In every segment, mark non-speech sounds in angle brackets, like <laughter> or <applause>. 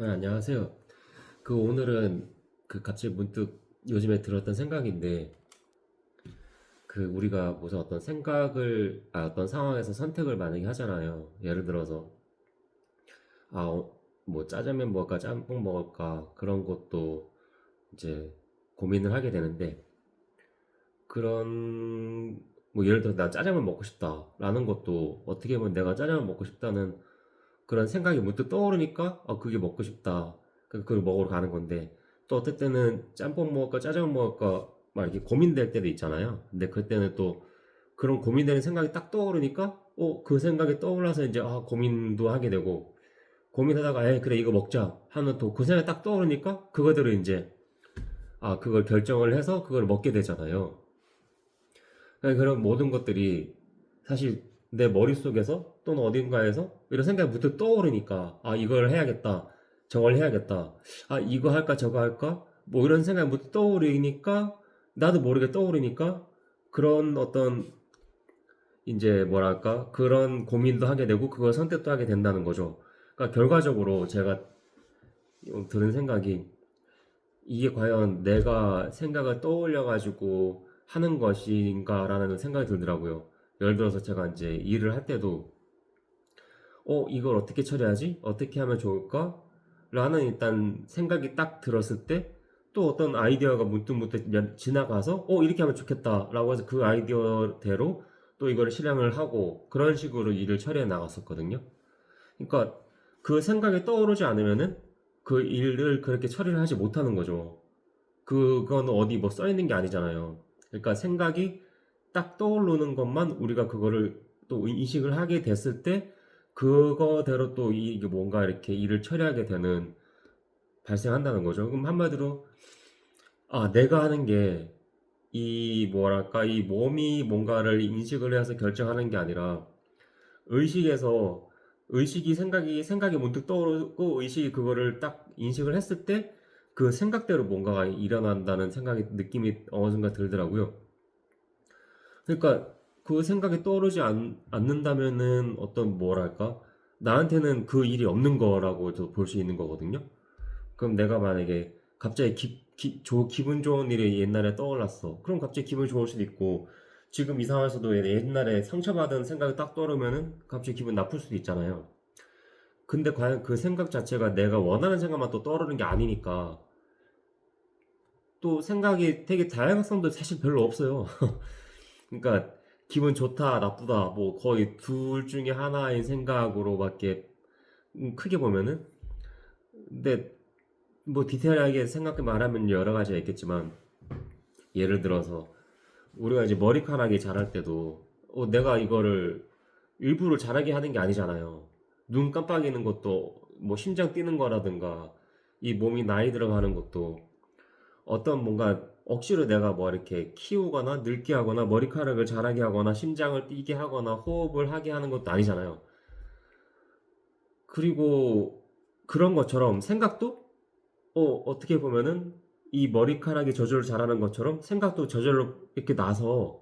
네, 안녕하세요. 그 오늘은 그 갑자기 문득 요즘에 들었던 생각인데 그 우리가 무슨 어떤 생각을 아 어떤 상황에서 선택을 만약에 하잖아요. 예를 들어서 아 뭐 짜장면 먹을까 짬뽕 먹을까 그런 것도 이제 고민을 하게 되는데 그런 뭐 예를 들어 나 짜장면 먹고 싶다라는 것도 어떻게 보면 내가 짜장면 먹고 싶다는 그런 생각이 문득 떠오르니까 아 그게 먹고 싶다. 그- 그걸 먹으러 가는 건데 또 어떨 때는 짬뽕 먹을까 짜장면 먹을까 막 이렇게 고민될 때도 있잖아요. 근데 그때는 또 그런 고민되는 생각이 딱 떠오르니까 어 그 생각이 떠올라서 이제 아 고민도 하게 되고 고민하다가 에 그래 이거 먹자 하면 또 그 생각이 딱 떠오르니까 그거대로 이제 아 그걸 결정을 해서 그걸 먹게 되잖아요. 그러니까 그런 모든 것들이 사실 내 머릿속에서 또는 어딘가에서 이런 생각이 문득 떠오르니까 아 이걸 해야겠다 저걸 해야겠다 아 이거 할까 저거 할까? 뭐 이런 생각이 문득 떠오르니까 나도 모르게 떠오르니까 그런 어떤 이제 뭐랄까? 그런 고민도 하게 되고 그걸 선택도 하게 된다는 거죠. 그러니까 결과적으로 제가 들은 생각이 이게 과연 내가 생각을 떠올려 가지고 하는 것인가라는 생각이 들더라고요. 예를 들어서 제가 이제 일을 할 때도 어 이걸 어떻게 처리하지? 어떻게 하면 좋을까? 라는 일단 생각이 딱 들었을 때 또 어떤 아이디어가 문득문득 면- 지나가서 어 이렇게 하면 좋겠다라고 해서 그 아이디어대로 또 이거를 실행을 하고 그런 식으로 일을 처리해 나갔었거든요. 그러니까 그 생각이 떠오르지 않으면은 그 일을 그렇게 처리를 하지 못하는 거죠. 그건 어디 뭐 써 있는 게 아니잖아요. 그러니까 생각이 딱 떠오르는 것만 우리가 그거를 또 인식을 하게 됐을 때 그거대로 또 이게 뭔가 이렇게 일을 처리하게 되는 발생한다는 거죠. 그럼 한마디로 아 내가 하는 게 이 뭐랄까 이 몸이 뭔가를 인식을 해서 결정하는 게 아니라 의식에서 의식이 생각이 생각이 문득 떠오르고 의식이 그거를 딱 인식을 했을 때 그 생각대로 뭔가가 일어난다는 생각이 느낌이 어느 순간 들더라고요. 그러니까 그 생각이 떠오르지 않, 않는다면은 어떤 뭐랄까 나한테는 그 일이 없는 거라고 볼 수 있는 거거든요. 그럼 내가 만약에 갑자기 기, 기, 조, 기분 좋은 일이 옛날에 떠올랐어. 그럼 갑자기 기분 좋을 수도 있고 지금 이 상황에서도 옛날에 상처받은 생각이 딱 떠오르면은 갑자기 기분 나쁠 수도 있잖아요. 근데 과연 그 생각 자체가 내가 원하는 생각만 또 떠오르는 게 아니니까 또 생각이 되게 다양성도 사실 별로 없어요. <laughs> 그러니까 기분 좋다, 나쁘다, 뭐 거의 둘 중에 하나인 생각으로밖에 음, 크게 보면은 근데 뭐 디테일하게 생각해 말하면 여러 가지가 있겠지만 예를 들어서 우리가 이제 머리카락이 자랄 때도 어, 내가 이거를 일부러 자라게 하는 게 아니잖아요. 눈 깜빡이는 것도 뭐 심장 뛰는 거라든가 이 몸이 나이 들어가는 것도 어떤 뭔가 억지로 내가 뭐 이렇게 키우거나 늙게 하거나 머리카락을 자라게 하거나 심장을 뛰게 하거나 호흡을 하게 하는 것도 아니잖아요. 그리고 그런 것처럼 생각도 어, 어떻게 보면은 이 머리카락이 저절로 자라는 것처럼 생각도 저절로 이렇게 나서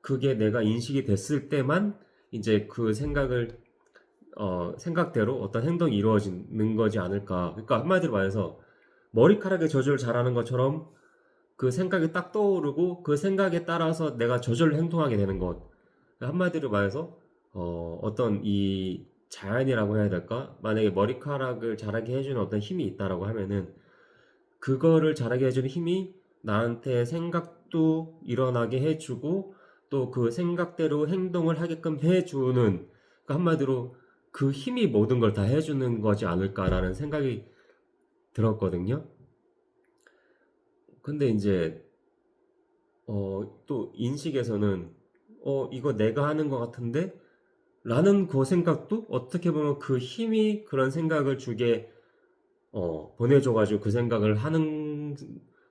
그게 내가 인식이 됐을 때만 이제 그 생각을 어, 생각대로 어떤 행동이 이루어지는 거지 않을까. 그러니까 한마디로 말해서 머리카락이 저절로 자라는 것처럼 그 생각이 딱 떠오르고 그 생각에 따라서 내가 저절로 행동하게 되는 것. 한마디로 말해서 어, 어떤 이 자연이라고 해야 될까? 만약에 머리카락을 자라게 해주는 어떤 힘이 있다라고 하면은 그거를 자라게 해주는 힘이 나한테 생각도 일어나게 해주고 또 그 생각대로 행동을 하게끔 해주는 그러니까 한마디로 그 힘이 모든 걸 다 해주는 거지 않을까라는 생각이 들었거든요. 근데 이제 어, 또 인식에서는 어, 이거 내가 하는 것 같은데? 라는 그 생각도 어떻게 보면 그 힘이 그런 생각을 주게 어, 보내줘가지고 그 생각을 하는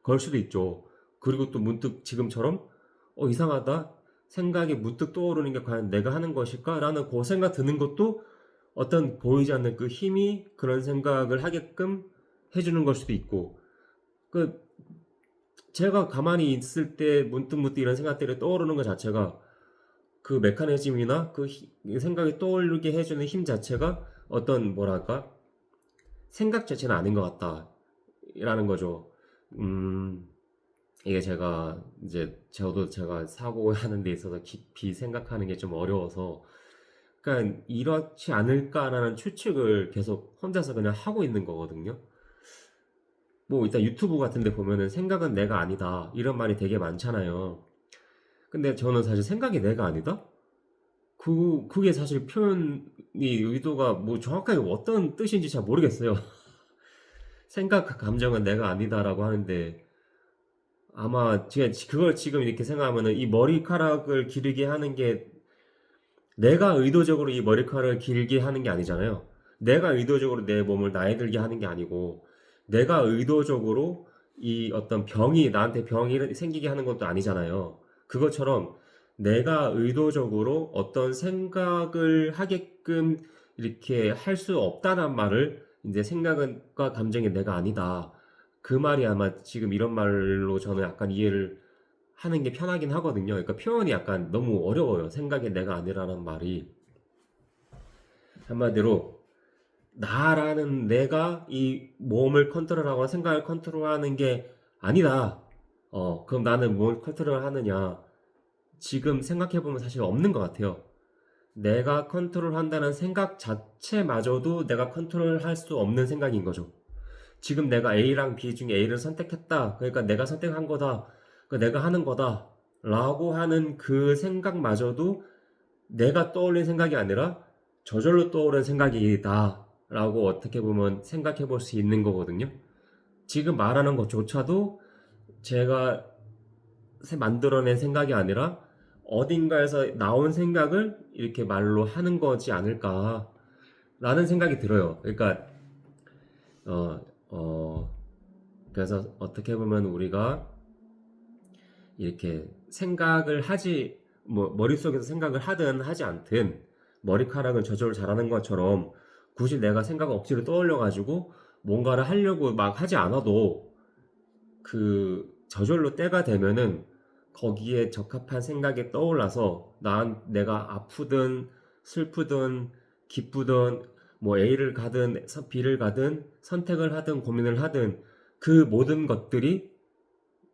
걸 수도 있죠. 그리고 또 문득 지금처럼 어, 이상하다. 생각이 문득 떠오르는 게 과연 내가 하는 것일까? 라는 그 생각 드는 것도 어떤 보이지 않는 그 힘이 그런 생각을 하게끔 해주는 걸 수도 있고, 그, 제가 가만히 있을 때 문득 문득 이런 생각들이 떠오르는 것 자체가 그 메커니즘이나 그 히- 생각이 떠오르게 해주는 힘 자체가 어떤 뭐랄까 생각 자체는 아닌 것 같다. 라는 거죠. 음, 이게 제가 이제 저도 제가 사고하는 <laughs> 데 있어서 깊이 생각하는 게 좀 어려워서 그러니까 이렇지 않을까라는 추측을 계속 혼자서 그냥 하고 있는 거거든요. 뭐 일단 유튜브 같은 데 보면은 생각은 내가 아니다 이런 말이 되게 많잖아요. 근데 저는 사실 생각이 내가 아니다? 그 그게 사실 표현이 의도가 뭐 정확하게 어떤 뜻인지 잘 모르겠어요. <laughs> 생각, 감정은 내가 아니다라고 하는데 아마 제가 그걸 지금 이렇게 생각하면은 이 머리카락을 기르게 하는 게 내가 의도적으로 이 머리카락을 길게 하는 게 아니잖아요. 내가 의도적으로 내 몸을 나이 들게 하는 게 아니고 내가 의도적으로 이 어떤 병이 나한테 병이 생기게 하는 것도 아니잖아요. 그것처럼 내가 의도적으로 어떤 생각을 하게끔 이렇게 할 수 없다는 말을 이제 생각과 감정이 내가 아니다. 그 말이 아마 지금 이런 말로 저는 약간 이해를 하는 게 편하긴 하거든요. 그러니까 표현이 약간 너무 어려워요. 생각이 내가 아니라는 말이. 한마디로 나라는 내가 이 몸을 컨트롤하거나 생각을 컨트롤하는 게 아니다. 어, 그럼 나는 뭘 컨트롤 하느냐? 지금 생각해 보면 사실 없는 것 같아요. 내가 컨트롤한다는 생각 자체마저도 내가 컨트롤할 수 없는 생각인 거죠. 지금 내가 A랑 B 중에 A를 선택했다. 그러니까 내가 선택한 거다. 그러니까 내가 하는 거다. 라고 하는 그 생각마저도 내가 떠올린 생각이 아니라 저절로 떠오른 생각이다. 라고 어떻게 보면 생각해 볼 수 있는 거거든요. 지금 말하는 것조차도 제가 만들어낸 생각이 아니라 어딘가에서 나온 생각을 이렇게 말로 하는 거지 않을까 라는 생각이 들어요. 그러니까 어, 어, 그래서 어떻게 보면 우리가 이렇게 생각을 하지 뭐 머릿속에서 생각을 하든 하지 않든 머리카락은 저절로 자라는 것처럼 굳이 내가 생각 억지로 떠올려 가지고 뭔가를 하려고 막 하지 않아도 그 저절로 때가 되면은 거기에 적합한 생각이 떠올라서 난 내가 아프든 슬프든 기쁘든 뭐 A를 가든 B를 가든 선택을 하든 고민을 하든 그 모든 것들이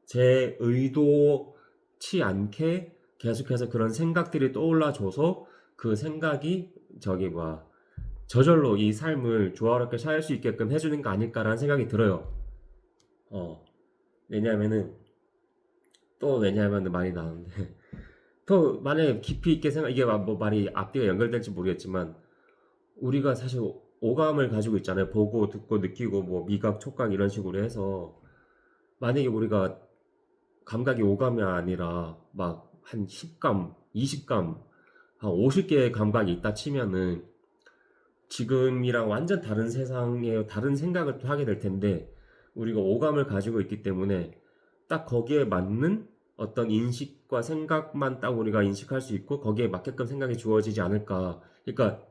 제 의도치 않게 계속해서 그런 생각들이 떠올라줘서 그 생각이 저기 뭐 저절로 이 삶을 조화롭게 살 수 있게끔 해주는 거 아닐까라는 생각이 들어요. 어 왜냐하면은 <laughs> 또 왜냐하면 많이 나오는데 더 만약에 깊이 있게 생각 이게 뭐 말이 앞뒤가 연결될지 모르겠지만 우리가 사실 오감을 가지고 있잖아요. 보고 듣고 느끼고 뭐 미각, 촉각 이런 식으로 해서 만약에 우리가 감각이 오감이 아니라 막 한 10감, 20감, 한 50개의 감각이 있다 치면은 지금이랑 완전 다른 세상에 다른 생각을 또 하게 될 텐데 우리가 오감을 가지고 있기 때문에 딱 거기에 맞는 어떤 인식과 생각만 딱 우리가 인식할 수 있고 거기에 맞게끔 생각이 주어지지 않을까. 그러니까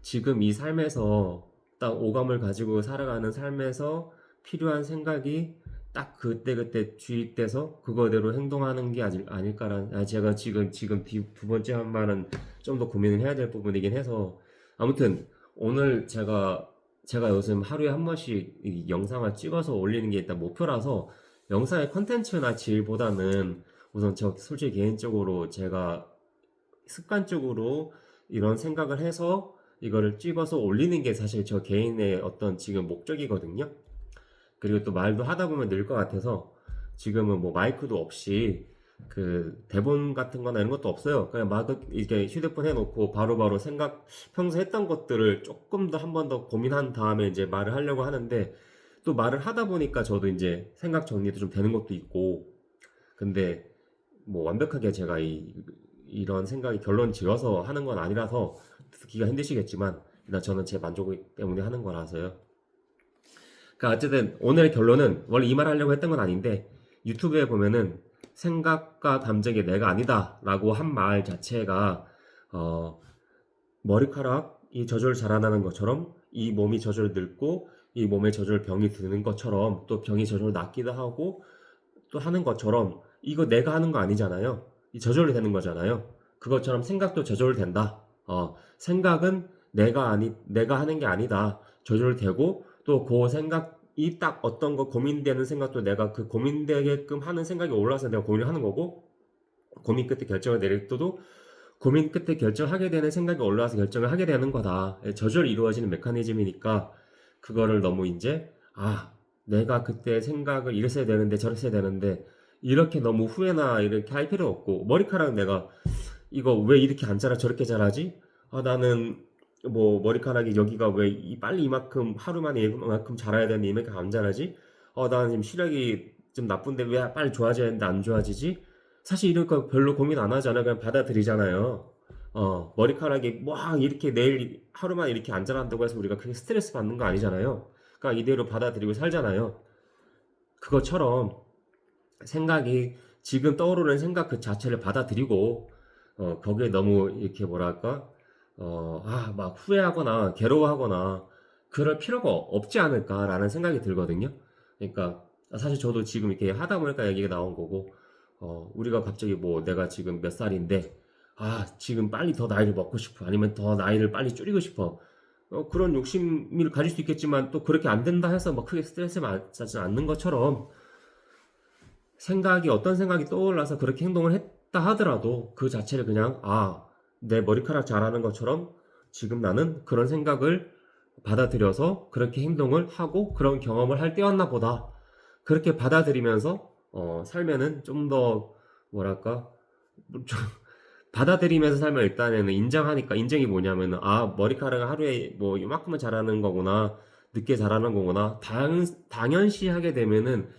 지금 이 삶에서 딱 오감을 가지고 살아가는 삶에서 필요한 생각이 딱 그때그때 주입돼서 그거대로 행동하는 게 아닐, 아닐까라는 아, 제가 지금 지금 뒤- 두 번째 한 말은 좀 더 고민을 해야 될 부분이긴 해서 아무튼 오늘 제가 제가 요즘 하루에 한 번씩 이 영상을 찍어서 올리는 게 일단 목표라서 영상의 컨텐츠나 질보다는 우선 저 솔직히 개인적으로 제가 습관적으로 이런 생각을 해서 이거를 찍어서 올리는 게 사실 저 개인의 어떤 지금 목적이거든요. 그리고 또 말도 하다 보면 늘 것 같아서 지금은 뭐 마이크도 없이 그 대본 같은 거나 이런 것도 없어요. 그냥 막 이렇게 휴대폰 해놓고 바로 바로 생각, 평소 했던 것들을 조금 더 한 번 더 고민한 다음에 이제 말을 하려고 하는데 또 말을 하다 보니까 저도 이제 생각 정리도 좀 되는 것도 있고 근데 뭐 완벽하게 제가 이, 이런 생각이 결론 지어서 하는 건 아니라서 듣기가 힘드시겠지만 일단 저는 제 만족 때문에 하는 거라서요. 그러니까 어쨌든 오늘의 결론은 원래 이 말 하려고 했던 건 아닌데 유튜브에 보면은 생각과 감정이 내가 아니다 라고 한 말 자체가 어, 머리카락이 저절로 자라나는 것처럼 이 몸이 저절로 늙고 이 몸에 저절로 병이 드는 것처럼 또 병이 저절로 낫기도 하고 또 하는 것처럼 이거 내가 하는 거 아니잖아요. 이 저절로 되는 거잖아요. 그것처럼 생각도 저절로 된다. 어, 생각은 내가 아니 내가 하는 게 아니다 조절되고 또 그 생각이 딱 어떤 거 고민되는 생각도 내가 그 고민되게끔 하는 생각이 올라와서 내가 고민을 하는 거고 고민 끝에 결정을 내릴 때도 고민 끝에 결정하게 되는 생각이 올라와서 결정을 하게 되는 거다 예, 저절로 이루어지는 메커니즘이니까 그거를 너무 이제 아 내가 그때 생각을 이랬어야 되는데 저랬어야 되는데 이렇게 너무 후회나 이렇게 할 필요 없고 머리카락 내가 이거 왜 이렇게 안 자라 저렇게 자라지? 아 나는 뭐 머리카락이 여기가 왜 이- 빨리 이만큼 하루 만에 이만큼 자라야 되는데 이만큼 안 자라지? 어 나는 지금 시력이 좀 나쁜데 왜 빨리 좋아져야 되는데 안 좋아지지? 사실 이런 거 별로 고민 안 하잖아 그냥 받아들이잖아요. 어 머리카락이 막 이렇게 내일 하루만 이렇게 안 자란다고 해서 우리가 크게 스트레스 받는 거 아니잖아요. 그러니까 이대로 받아들이고 살잖아요. 그것처럼 생각이 지금 떠오르는 생각 그 자체를 받아들이고 어, 거기에 너무 이렇게 뭐랄까 어, 아, 막 후회하거나 괴로워하거나 그럴 필요가 없지 않을까라는 생각이 들거든요. 그러니까 사실 저도 지금 이렇게 하다 보니까 얘기가 나온 거고 어, 우리가 갑자기 뭐 내가 지금 몇 살인데 아, 지금 빨리 더 나이를 먹고 싶어 아니면 더 나이를 빨리 줄이고 싶어 어, 그런 욕심을 가질 수 있겠지만 또 그렇게 안 된다 해서 막 크게 스트레스 받지 않는 것처럼 생각이 어떤 생각이 떠올라서 그렇게 행동을 했다 하더라도 그 자체를 그냥 아, 내 머리카락 자라는 것처럼 지금 나는 그런 생각을 받아들여서 그렇게 행동을 하고 그런 경험을 할 때였나 보다. 그렇게 받아들이면서 어, 살면은 좀더 뭐랄까 뭐좀 <laughs> 받아들이면서 살면 일단에는 인정하니까 인정이 뭐냐면은 아 머리카락을 하루에 뭐 이만큼은 자라는 거구나 늦게 자라는 거구나 당, 당연시 하게 되면은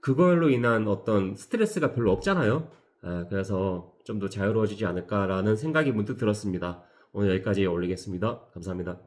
그걸로 인한 어떤 스트레스가 별로 없잖아요. 아, 그래서 좀 더 자유로워지지 않을까라는 생각이 문득 들었습니다. 오늘 여기까지 올리겠습니다. 감사합니다.